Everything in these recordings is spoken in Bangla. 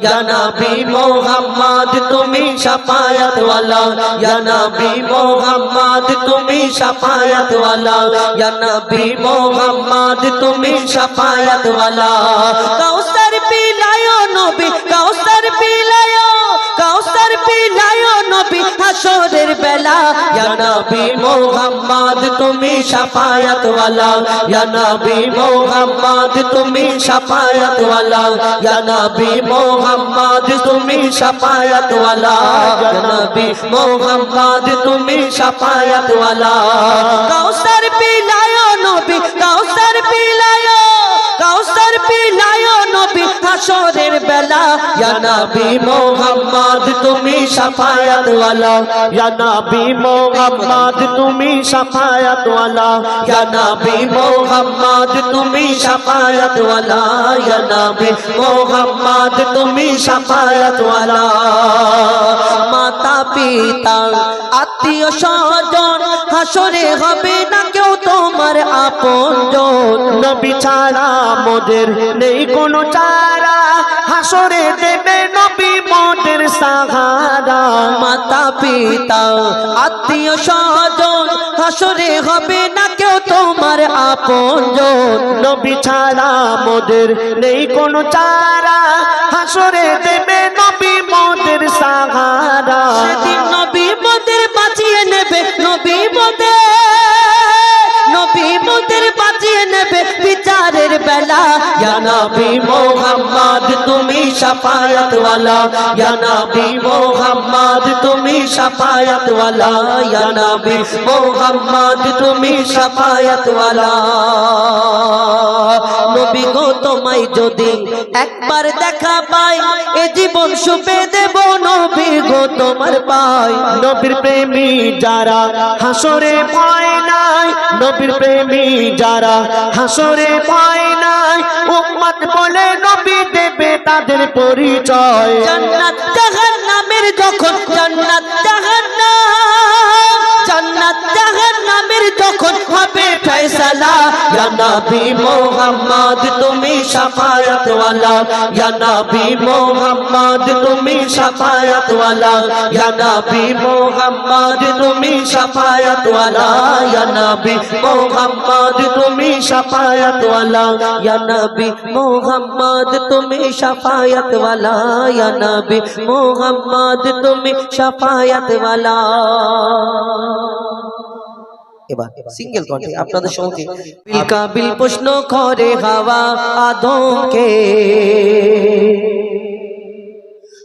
নবী মোহাম্মদ তুমি শাফায়াত ওয়ালা ইয়া নবী মোহাম্মদ তুমি শাফায়াত ওয়ালা ইয়া নবী মোহাম্মদ তুমি শাফায়াত ওয়ালা কাউসার পিলায় নবী কাউসার পিলায়ো হাসরের বেলা, ইয়া নবী মোহাম্মদ, তুমি শাফায়াত ওয়ালা ইয়া নবী মোহাম্মদ, তুমি শাফায়াত ওয়ালা ইয়া নবী মোহাম্মদ, তুমি শাফায়াত ওয়ালা ইয়া নবী মোহাম্মদ, তুমি শাফায়াত ওয়ালা কাউসার হাসরের বেলা ইয়া নবী মোহাম্মদ তুমি শাফায়াত ওয়ালা ইয়া নবী মোহাম্মদ তুমি শাফায়াত ওয়ালা ইয়া নবী মোহাম্মদ তুমি শাফায়াত ওয়ালা ইয়া নবী মোহাম্মদ তুমি শাফায়াত ওয়ালা মাতা পিতা আত্মীয় স্বজন হাসরে হবে না কেউ তোমার আপন নবী ছাড়া মোদের নেই কোনো চারা। হাসরে দেবে নবী মোদের সাহারা। মাতা পিতা আত্মীয় স্বজন, হাসরে হবে না কেউ তোমার আপন নবী ছাড়া মোদের নেই কোনো চারা। হাসরে দেবে নবী মোদের সাহারা। সেদিন নবী মোদের বাঁচিয়ে নেবে, নবী মোদের। নবী মোদের বাঁচিয়ে নেবে, বিচারের বেলা। ইয়া নবী মোহাম্মদ, তুমি শাফায়াত ওয়ালা ইয়া নবী মোহাম্মদ, তুমি শাফায়াত ওয়ালা ইয়া নবী মোহাম্মদ, তুমি ওয়ালা নবী গো, তোমায় যদি একবার দেখা পাই, এ জীবন সুপে দেব নবী গো, তোমার পাই। নবীর প্রেমী যারা হাসরে পায় নাই, নবীর প্রেমী যারা হাসরে পায় নাই। উম্মত বলে নবী দেবে তাদের পরিচয়। জান্নাত জাহান্নামের যখন জান্নাত জাহান্নাম। ইয়া নবী মোহাম্মদ তুমি শাফায়াত ওয়ালা ইয়া নবী মোহাম্মদ তুমি শাফায়াত ওয়ালা ইয়া নবী মোহাম্মদ তুমি শাফায়াত ওয়ালা ইয়া নবী মোহাম্মদ তুমি শাফায়াত ওয়ালা ইয়া নবী মোহাম্মদ তুমি শাফায়াত ওয়ালা ইয়া নবী মোহাম্মদ তুমি শাফায়াত ওয়ালা এবার সিঙ্গেল কণ্ঠে আপনাদের সঙ্গে বিল কাবিল প্রশ্ন করে হাওয়া আদমকে।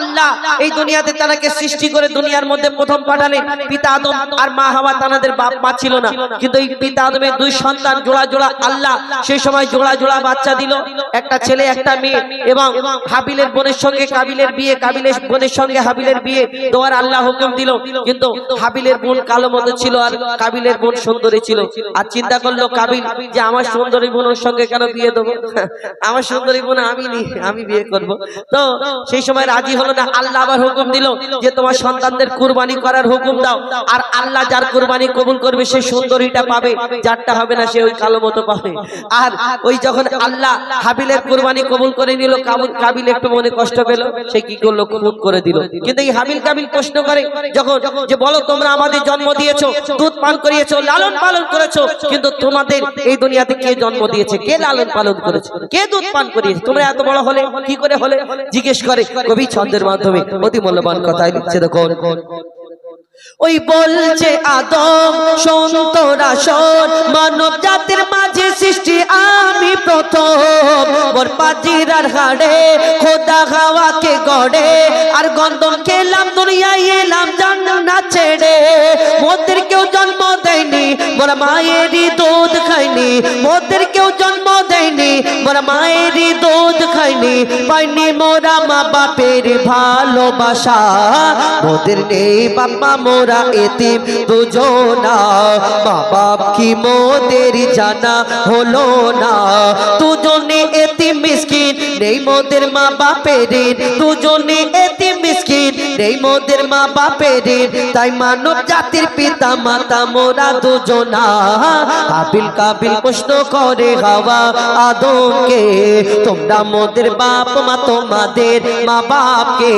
আল্লাহ এই দুনিয়াতে তারাকে সৃষ্টি করে দুনিয়ার মধ্যে প্রথম পাঠালেন পিতা আদম আর মা হাওয়া তাদের বাপ মা ছিল না। কিন্তু এই পিতা আদমের দুই সন্তান জোড়া জোড়া আল্লাহ সেই সময় জোড়া জোড়া বাচ্চা দিল। একটা ছেলে, একটা মেয়ে এবং হাবিলের বোনের সঙ্গে কাবিলের বিয়ে, কাবিলের বোনের সঙ্গে হাবিলের বিয়ে দেওয়ার আল্লাহ হুকুম দিল। কিন্তু হাবিলের বোন কালো মতো ছিল আর কাবিলের বোন সুন্দরী ছিল। আর চিন্তা করল কাবিল যে আমার সুন্দরী বোনের সঙ্গে কেন বিয়ে দেবো? আমার সুন্দরী বোন আমি নি, আমি বিয়ে করব। তো সেই সময় রাজি হলো না আল্লাহ আবার হুকুম দিল যে তোমার সন্তানদের কুরবানি করার হুকুম দাও। আর আল্লাহ যার কুরবানি কবুল করবে, সে সুন্দরীটা পাবে, যারটা হবে না সে ওই কালো মতো পাবে। আর ওই যখন আল্লাহ হাবিলের কুরবানি কবুল করে নিল, কাবুল কাবিল একটু মনে কষ্ট পেল, সে কি করল? খুন করে দিল। কিন্তু এই হাবিল কাবিল প্রশ্ন করে যখন যে, বলো তোমরা আমাদের জন্ম দিয়েছ, দুধ পান করিয়েছো, লালন পালন করেছ, কিন্তু তোমাদের এই দুনিয়াতে কে জন্ম দিয়েছে? কে লালন পালন করেছে? কে দুধ পান করিয়েছে? তোমরা এত বড় হলে, কি করে হলে? জিজ্ঞেস করে, কবি ছন্দের মাধ্যমে অতি মূল্যবান কথাই লিখছে দেখুন। ওই বলছে আদম সন্তরা শোন মানব জাতির মাঝে সৃষ্টি, আমি প্রথম। মোর পাজিরার হাড়ে, খোদা হাওয়াকে গড়ে, আর গন্ধম খেলাম, দুনিয়ায় এলাম জান্না ছেড়ে। মোদের কেউ জন্ম দেয়নি মোর মায়েরই দুধ খাইনি মোদের কেউ জন্ম মোর মায়েরই দুধ খাইনি, পাইনি মোরা মা বাপের ভালোবাসা। মোদের নেই বাবা মোরা এতিম দুজনা। মা বাপ কি মোদের জানা হলো না? দুজনে এতিম মিসকিন, নেই মোদের মা বাপের, দুজনে এতিম মিসকিন, নেই মোদের মা বাপের। তাই মানব জাতির পিতা, মাতা, মোরা দুজনা। কাবিল কাবিল প্রশ্ন করে হাওয়া আদমকে তোমরা মোদের বাপ মা তোমাদের মা বাপকে।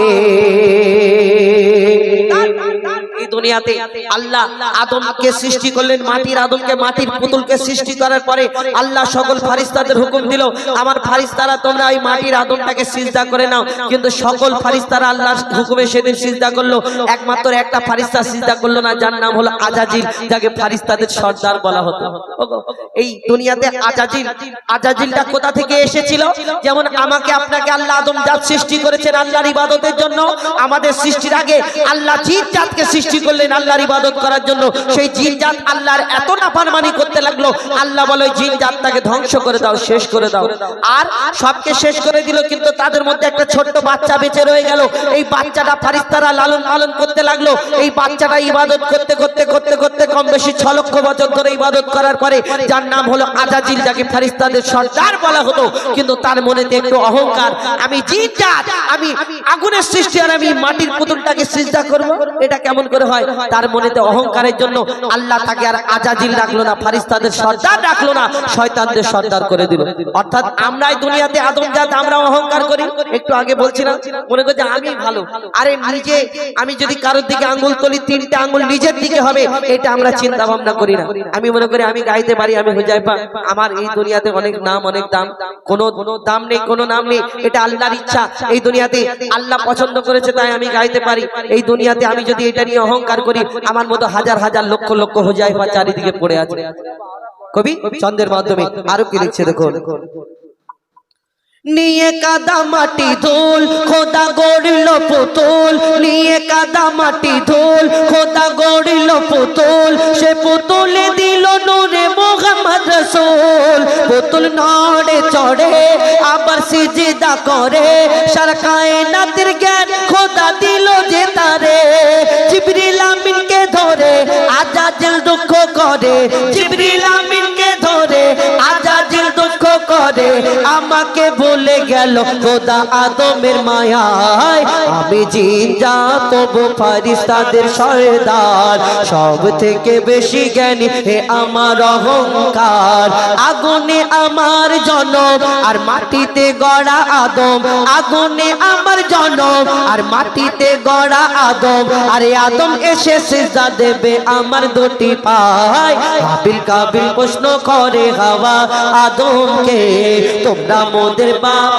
এই দুনিয়াতে আল্লাহ আদমকে সৃষ্টি করলেন, মাটির আদমকে মাটির পুতুলকে সৃষ্টি করার পরে আল্লাহ সকল ফারিস্তাদের হুকুম দিল, আমার ফারিস্তারা, তোমরা ওই মাটির আদমটাকে সিজদা করে নাও। কিন্তু সকল ফারিস্তারা আল্লাহর হুকুমে সেদিন সিজদা করল। একমাত্র একটা ফারিস্তা সিজদা করল না, যার নাম হলো আজাজিল, যাকে ফারিস্তাদের সর্দার বলা হতো। এই দুনিয়াতে আজাজিল, আজাজিলটা কোথা থেকে এসেছিল? যেমন আমাকে আপনাকে আল্লাহ আদম জাত সৃষ্টি করেছেন আল্লাহর ইবাদতের জন্য, আমাদের সৃষ্টির আগে আল্লাহ জিন জাতকে সৃষ্টি করলেন আল্লাহর ইবাদত করার জন্য। সেই জিন জাত আল্লাহর এত নাফরমানি করতে লাগল। আল্লাহ বলে, ওই জিন জাতটাকে ধ্বংস করে দাও, শেষ করে দাও। আর সবকে শেষ করে দিল, কিন্তু তাদের মধ্যে একটা ছোট্ট বাচ্চা বেঁচে রয়ে গেল। এই বাচ্চাটা ফারিস্তারা লালন পালন করতে লাগল। এই বাচ্চাটা ইবাদত করতে করতে করতে করতে কম বেশি ছ লক্ষ বছর ধরে ইবাদত করার পরে যার নাম হলো আজাজিল, যাকে ফারিস্তাদের সর্দার বলা হতো, কিন্তু তার মনেতে একটু অহংকার। আমি জিন জাত আমি আগুনের সৃষ্টি আর আমি মাটির পুতুলটাকে সিজদা করব? এটা কেমন করে হয়, তার মনেতে অহংকারের জন্য আল্লাহ তাকে আর আজাজিল রাখল না, ফারিস্তাদের সর্দার রাখল না, শয়তানদের সর্দার করে দিল। অর্থাৎ আমরাই দুনিয়াতে আদম জাত, আমরা অহংকার করি। একটু আগে বলছিলাম, মনে করছে আমি ভালো। আরে নিজে, আমি যদি কারোর দিকে আঙ্গুল তুলি, তিনটা আঙ্গুল নিজের দিকে হবে, এটা আমরা চিন্তা ভাবনা করি না। আমি মনে করি আমি গাইতে পারি, আমি হুজাইফা। আমার এই দুনিয়াতে অনেক নাম, অনেক দাম। কোনো দাম নেই, কোনো নাম নেই, এটা আল্লাহর ইচ্ছা। এই দুনিয়াতে আল্লাহ পছন্দ করেছে, তাই আমি গাইতে পারি। এই দুনিয়াতে আমি যদি এটা নিয়ে অহংকার করি, আমার মতো হাজার হাজার লক্ষ লক্ষ হুজাইফা চারিদিকে পড়ে আছে। কবি চন্দ্রের মাধ্যমে আরও কি লিখছে দেখুন? নিয়ে কাদা মাটি ধুল, খোদা গড়িল পুতুল। নিয়ে কাদা মাটি ধুল, খোদা গড়িল পুতুল। সে পুতুলে দিল নূরে মোহাম্মদ রসুল। পুতুল নড়ে চড়ে, আবার সিজিদা করে। সারা কায়নাতের জ্ঞান খোদা দিল যে তারে। জিবরিল আমিনকে ধরে আজাজিল দুঃখ করে। জিবরিল আমিনকে আমাকে বলে গেল খোদা আদমের মায়ায়। আমি জিন যা ফারিস্তাদের সব থেকে বেশি জ্ঞানী হে আমার অহংকার। আগুনে আমার জনম, আর মাটিতে গড়া আদম। আগুনে আমার জনম, আর মাটিতে গড়া আদম। আরে আদম এসে দেবে আমার দুটি পায়। কাবিল কাবিল প্রশ্ন করে হাওয়া আদমকে, তোমরা মোদের বাপ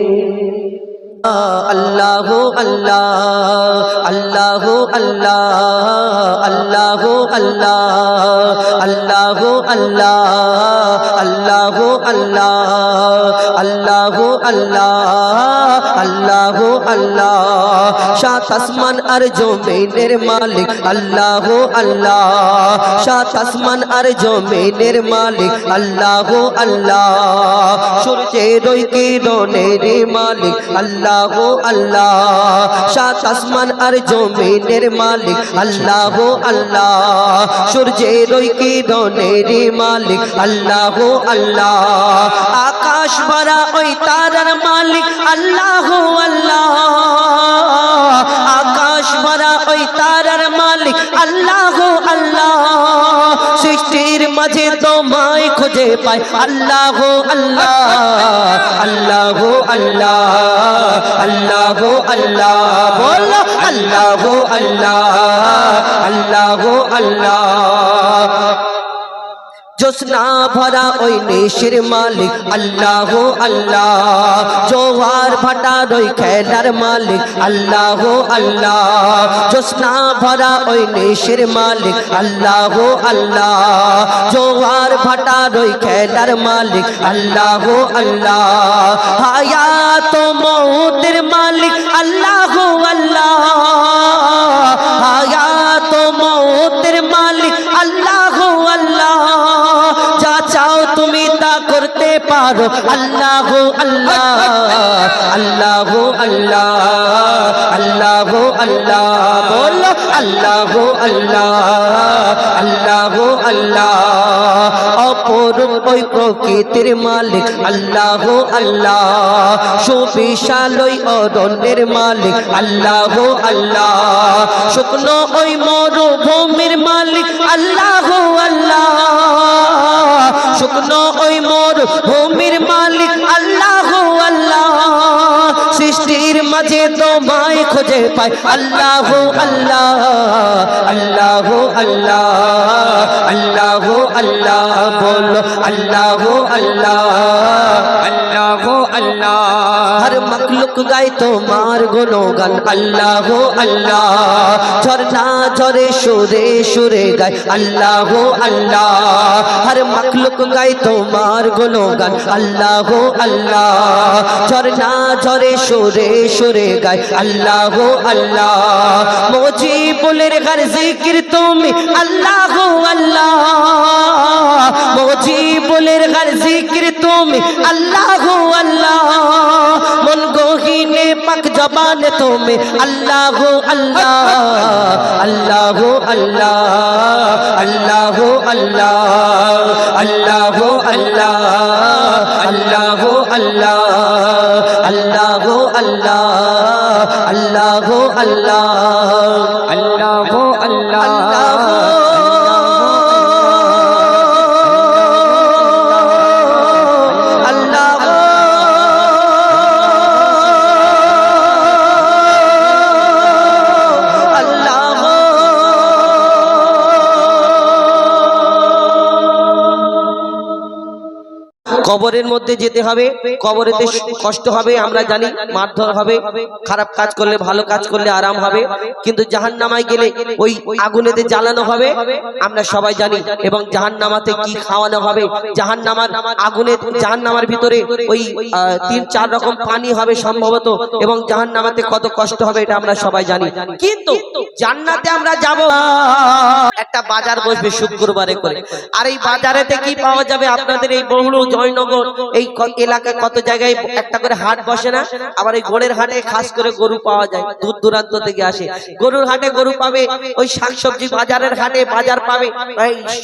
আল্লাহ আল্লাহ আল্লাহ আল্লাহ আল্লাহ আল্লাহ আল্লাহ আল্লাহ আল্লাহ আল্লাহ আল্লাহ আল্লাহ আল্লাহ সাত আসমান আর জমিনের মালিক, আল্লাহ আল্লাহ, সাত আর জমিনের মালিক, আল্লাহ আল্লাহ, সূর্যের কিরণের মালিক, আল্লাহ আল্লাহ আল্লাহ, সাত আসমান আর জমিনের মালিক। আল্লাহ আল্লাহ, সূর্যের ওই কিরণের মালিক। আল্লাহ আল্লাহ, আকাশ ভরা ওই তারার মালিক। আল্লাহ আল্লাহ, আকাশ ভরা ওই তারার মালিক। আল্লাহ আল্লাহ সৃষ্টির মাঝে তোমায় খুঁজে পাই। আল্লাহ আল্লাহ আল্লাহ আল্লাহ আল্লাহ আল্লাহ, বল আল্লাহ আল্লাহ আল্লাহ আল্লাহ। জোসনা ভরা ওই নেশের মালিক, আল্লাহ আল্লাহ। জোয়ার ভাটার ওই খেলার মালিক, আল্লাহ আল্লাহ। জোসনা ভরা ওই নেশের মালিক, আল্লাহ আল্লাহ। জোয়ার ভাটার ওই খেলার মালিক, আল্লাহ আল্লাহ। হায়াত মৌতের মালিক, আল্লাহ পারো আল্লাহ আল্লাহ আল্লাহ আল্লাহ আল্লাহ আল্লাহ বলো আল্লাহ আল্লাহ আল্লাহ আল্লাহ অপরূপ ওই প্রকৃতির মালিক আল্লাহ আল্লাহ সুবিশাল ওই অরণ্যের মালিক আল্লাহ আল্লাহ শুকনো ওই মরুভূমির মালিক আল্লাহ আল্লাহ শুকনো ওই হোমির মাঝে তোমায় খুঁজে পাই। আল্লাহ আল্লাহ আল্লাহ আল্লাহ আল্লাহ আল্লাহ বলো আল্লাহ আল্লাহ আল্লাহ আল্লাহ। হর মখলুক গায় তোমার গুণগান। আল্লাহ আল্লাহ ঝরনা ঝরে সুরে সুরে গায়। আল্লাহ আল্লাহ হর মখলুক গায় তোমার গুণগান। আল্লাহ আল্লাহ ঝরনা ঝরে সুরে সুরে গায়, আল্লাহ আল্লাহ। মজিবুলের ঘর জিকির তুমি, আল্লাহ আল্লাহ। মজিবুলের ঘর জিকির তুমি, আল্লাহ আল্লাহ। মন গহিনে পাক জবান তুমি, আল্লাহ আল্লাহ। আল্লাহ আল্লাহ। আল্লাহ আল্লাহ। আল্লাহ আল্লাহ। আল্লাহ আল্লাহ। আল্লাহ আল্লাহ। اللہ ہو اللہ اللہ ہو اللہ মধ্যে যেতে হবে, কবরেতে কষ্ট হবে, আমরা জানি মারধর হবে, খারাপ কাজ করলে ভালো কাজ করলে আরাম হবে, কিন্তু জাহান নামায় গেলে ওই আগুনেতে জ্বালানো হবে, আমরা সবাই জানি, এবং জাহান নামাতে কি খাওয়ানো হবে জাহান নামার আগুনে জাহান নামার ভিতরে ওই তিন চার রকম পানি হবে সম্ভবত, এবং জাহান নামাতে কত কষ্ট হবে এটা আমরা সবাই জানি, কিন্তু জান্নাতে আমরা যাব একটা বাজার বসবে শুক্রবারে করে, আর এই বাজারেতে কি পাওয়া যাবে আপনাদের এই বহুল জয়নগর, এই ক- এলাকায় কত জায়গায় একটা করে হাট বসে না? আবার এই গোড়ের হাটে খাস করে গরু পাওয়া যায়, দূর দূরান্ত থেকে আসে। গরুর হাটে গরু পাবে, ওই শাকসবজি বাজারের হাটে বাজার পাবে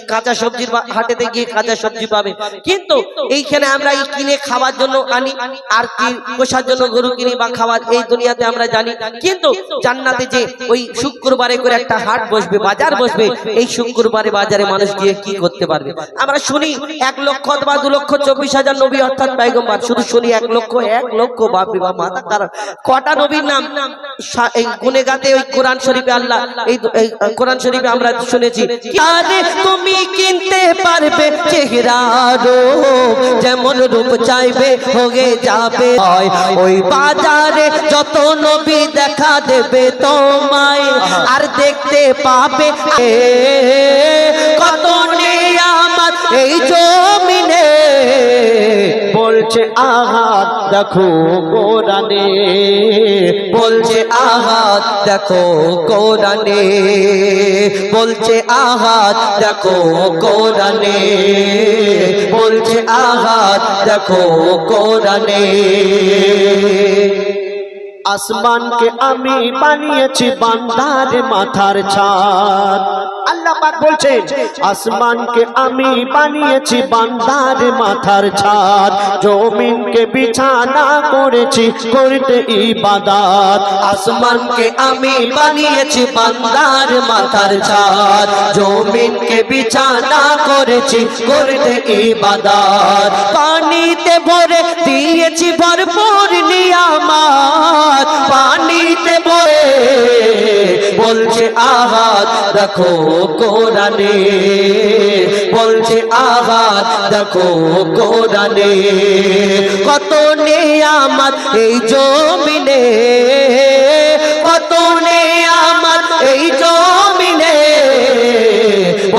কাঁচা সবজির বা- হাটেতে গিয়ে কাঁচা সবজি পাবে। কিন্তু এইখানে আমরা এই কিনে খাওয়ার জন্য আনি, আর কি পোষার জন্য গরু কিনি বা খাওয়ার, এই দুনিয়াতে আমরা জানি। কিন্তু জান্নাতে যে ওই শুক্রবারে করে একটা হাট বসবে, বাজার বসবে, এই শুক্রবারে বাজারে মানুষ গিয়ে কি করতে পারবে? আমরা শুনি, এক লক্ষ অথবা দু লক্ষ চব্বিশ হাজার নবী অর্থাৎ পাইগম্বার, শুধু শুনি এক লক্ষ এক লক্ষ মাথা কারণ কটা নবীর নাম? এই গুনে গাতে ওই কোরআন শরীফে আল্লাহ, এই কোরআন শরীফে আমরা শুনেছি। তুমি কিনতে পারবে চেহারারো যেমন রূপ চাইবে হয়ে যাবে ওই বাজারে যত নবী দেখা দেবে তোমায়, আর দেখতে পাবে কত নিয়ামত, এই জমিনে বলছে আহাত দেখো কোরআনে। বলছে আহাত দেখো কোরআনে। বলছে আহাত দেখো কোরআনে। বলছে আহাত দেখো কোরআনে। আসমানকে আমি বানিয়েছি বান্দার মাথার ছাদ। পাক বলছেন, আসমানকে আমি বানিয়েছি বান্দার মাথার ছাদ, জমিনকে বিছানা করেছি করতে ইবাদত। আসমানকে আমি বানিয়েছি বান্দার মাথার ছাদ, জমিনকে বিছানা করেছি করতে ইবাদত। পানিতে ভরে দিয়েছি নিয়ামত পানিতে ভরে বলছে, আহাত, দেখো কোরআনে। বলছে, আহাত, দেখো কোরআনে। কত নিয়ামত এই জমিনে, কত নিয়ামত এই জমিনে।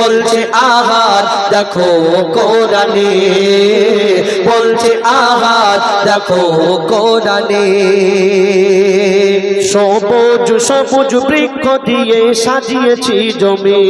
বলছে আহার দেখো কোরআনে। বলছে আহার দেখো কোরআনে। সবুজ সবুজ বৃক্ষ দিয়ে সাজিয়েছি জমি।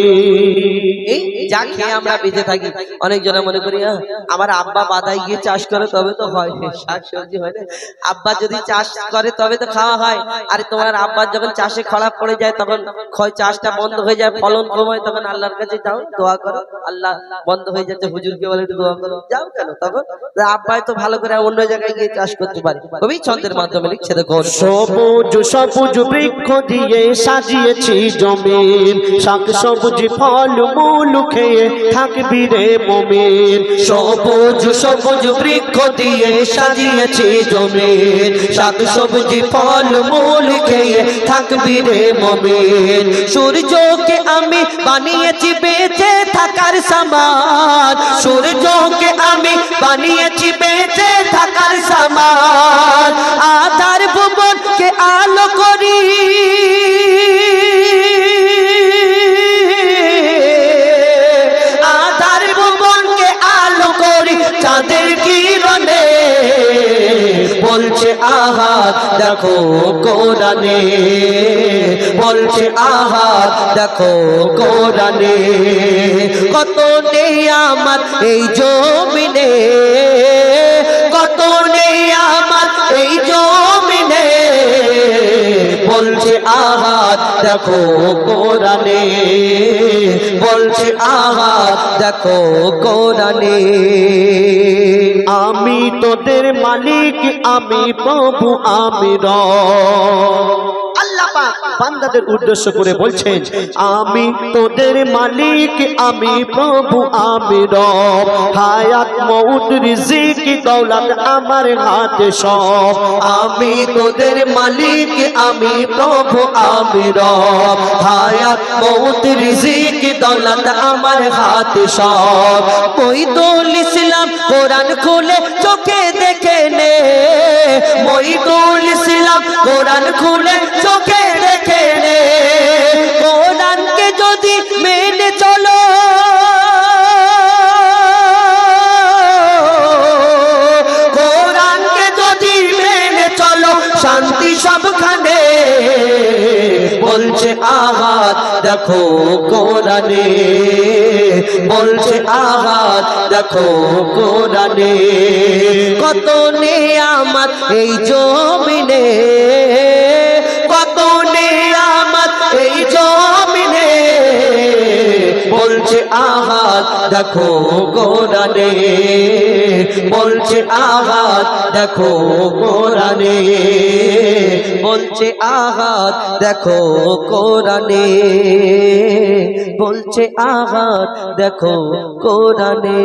যা খেয়ে আমরা বেঁচে থাকি। অনেক জনে মনে করি "আহ, আমার আব্বা বাদায় গিয়ে চাষ করে তবে তো হয় শাক সবজি হয় না। আব্বা যদি চাষ করে তবে তো খাওয়া হয়। আরে তোমার আব্বার যখন চাষে খরাপ পড়ে যায় তখন ক্ষয় চাষটা বন্ধ হয়ে যায় ফলন কমায় তখন আল্লাহর কাছে যাও দোয়া করো। আল্লাহ বন্ধ হয়ে যাচ্ছে হুজুরকে বলে একটু দোয়া করো। যাও কেন তখন? আব্বাই তো ভালো করে অন্য জায়গায় গিয়ে চাষ করতে পারে। কবি ছন্দের মাধ্যমে লিখছে দেখো সবুজ সবুজ বৃক্ষ দিয়ে সাজিয়েছি জমিন। শাক সবুজ ফল মূল খেয়ে থাকবি রে মমিন। সবুজ সবুজ বৃক্ষ দিয়ে সাজিয়েছি জমিন। শাক, সবজি, ফল, মূল খেয়ে থাকবি রে মমিন। সূর্যকে আমি বানিয়েছি বেঁচে থাকার সামান সূর্যকে আমি বানিয়েছি বেঁচে থাকার সামান আধার ভুবনকে আলো করি। বলছে আহাত দেখো কোরআনে। বলছে আহাত দেখো কোরআনে। কত নেই আমার এই জমিনে। কত নেই আমার এই জমিনে। বলছে আহাত দেখো কোরআনে। বলছে আহাত দেখো কোরআনে। আমি তোদের মালিক আমি প্রভু আমি র বান্দাদের উদ্দেশ্য করে বলছেন, আমি তোদের মালিক, আমি প্রভু, আমি রব। হায়াত, মউত, রিজিক, দৌলত আমার হাতে সব। আমি তোদের মালিক, আমি প্রভু, আমি রব। হায়াত মৌত রিজিক, দৌলত আমার হাতে সব। মইদুল ইসলাম কোরআন খুলে চোখে দেখে নে। মইদুল ইসলাম কোরআন খুলে চোখে নে কোরআনকে যদি মেনে চলো। কোরআনকে যদি মেনে চলো, শান্তি সবখানে। বলছে, আহাত, দেখো কোরআনে বলছে, আহাত, দেখো কোরআনে কত নে নেয়ামত এই জমিনে। বলছে, আহাত, দেখো কোরআনে বলছে, আহাত, দেখো কোরআনে বলছে, আহাত, দেখো কোরআনে বলছে, আহাত, দেখো কোরআনে